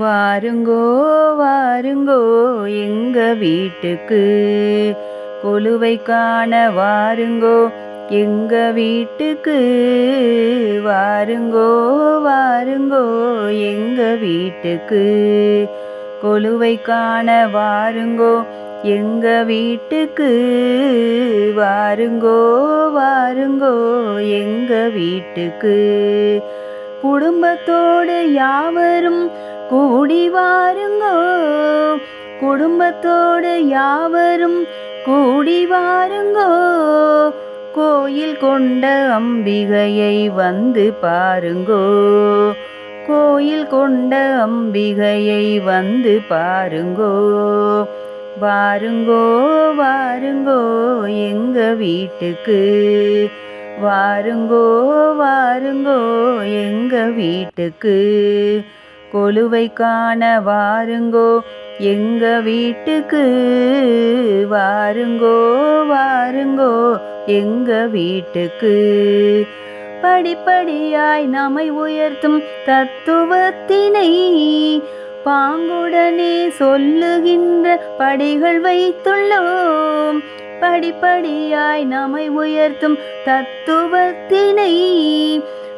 வாருங்கோ வாருங்கோ எங்க வீட்டுக்கு. கொலுவை காண வாருங்கோ எங்க வீட்டுக்கு. வாருங்கோ வாருங்கோ எங்க வீட்டுக்கு. கொலுவை காண வாருங்கோ எங்க வீட்டுக்கு. வாருங்கோ வாருங்கோ எங்க வீட்டுக்கு. குடும்பத்தோடு யாவரும் கூடி வாருங்கோ குடும்பத்தோடு யாவரும் கூடி வாருங்கோ கோயில் கொண்ட அம்பிகையை வந்து பாருங்கோ. கோயில் கொண்ட அம்பிகையை வந்து பாருங்கோ. வாருங்கோ வாருங்கோ எங்க வீட்டுக்கு. வாருங்கோ வாருங்கோ எங்க வீட்டுக்கு. கொலுவை காண வாருங்கோ. எங்க வீட்டுக்கு வாருங்கோ வாருங்கோ. எங்க வீட்டுக்கு படிப்படியாய் நம்மை உயர்த்தும் தத்துவத்தினை பாங்குடனே சொல்லுகின்ற படிகள் வைத்துள்ளோம். படிப்படியாய் நம்மை உயர்த்தும் தத்துவத்தினை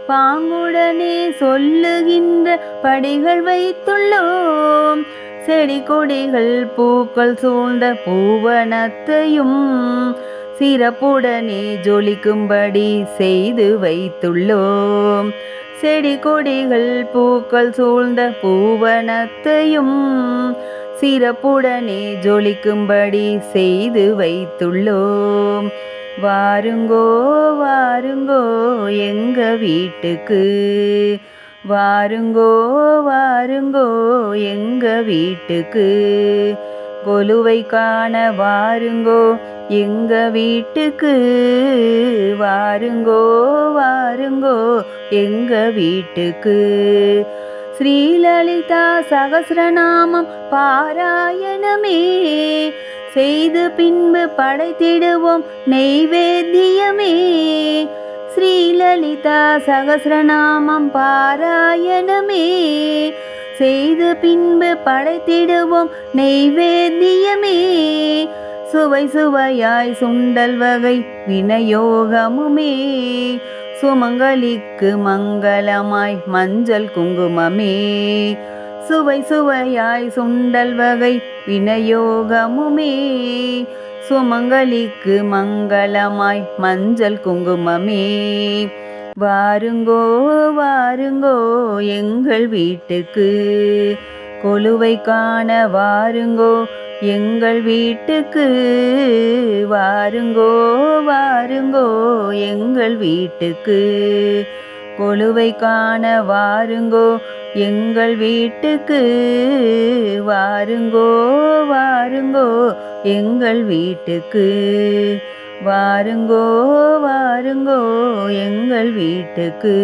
பாங்குடனே சொல்லுகின்ற படிகள் வைத்துள்ளோம். செடி கொடிகள் பூக்கள் சூழ்ந்த பூவனத்தையும் சிறப்புடனே ஜொலிக்கும்படி செய்து வைத்துள்ளோம். செடி கொடிகள் பூக்கள் சூழ்ந்த பூவனத்தையும் சிறப்புடனே ஜொலிக்கும்படி செய்து வைத்துள்ளோம். வாருங்கோ வாருங்கோ எங்க வீட்டுக்கு. வாருங்கோ வாருங்கோ எங்க வீட்டுக்கு. கொலுவை காண வாருங்கோ எங்க வீட்டுக்கு. வாருங்கோ வாருங்கோ எங்க வீட்டுக்கு. ஸ்ரீலலிதா சகசிரநாமம் பாராயணமே. செய்து பின்பு படைத்திடுவோம் நெய்வேத்தியமே. ஸ்ரீலலிதா சகசிரநாமம் பாராயணமே. செய்து பின்பு படைத்திடுவோம் நெய்வேத்தியமே. சுவை சுவையாய் சுண்டல் வகை வினயோகமுமே. சுமங்கலிக்கு மங்களமாய் மஞ்சள் குங்குமமே. சுவை சுவையாய் சுண்டல் வகை வினயோகமுமே. சுமங்கலிக்கு மங்களமாய் மஞ்சள் குங்குமமே. வாருங்கோ வாருங்கோ எங்கள் வீட்டுக்கு. கொலுவை காண வாருங்கோ எங்கள் வீட்டுக்கு. வாருங்கோ வாருங்கோ எங்கள் வீட்டுக்கு. கொலுவை காண வாருங்கோ எங்கள் வீட்டுக்கு வாருங்கோ வாருங்கோ எங்கள் வீட்டுக்கு வாருங்கோ வாருங்கோ எங்கள் வீட்டுக்கு.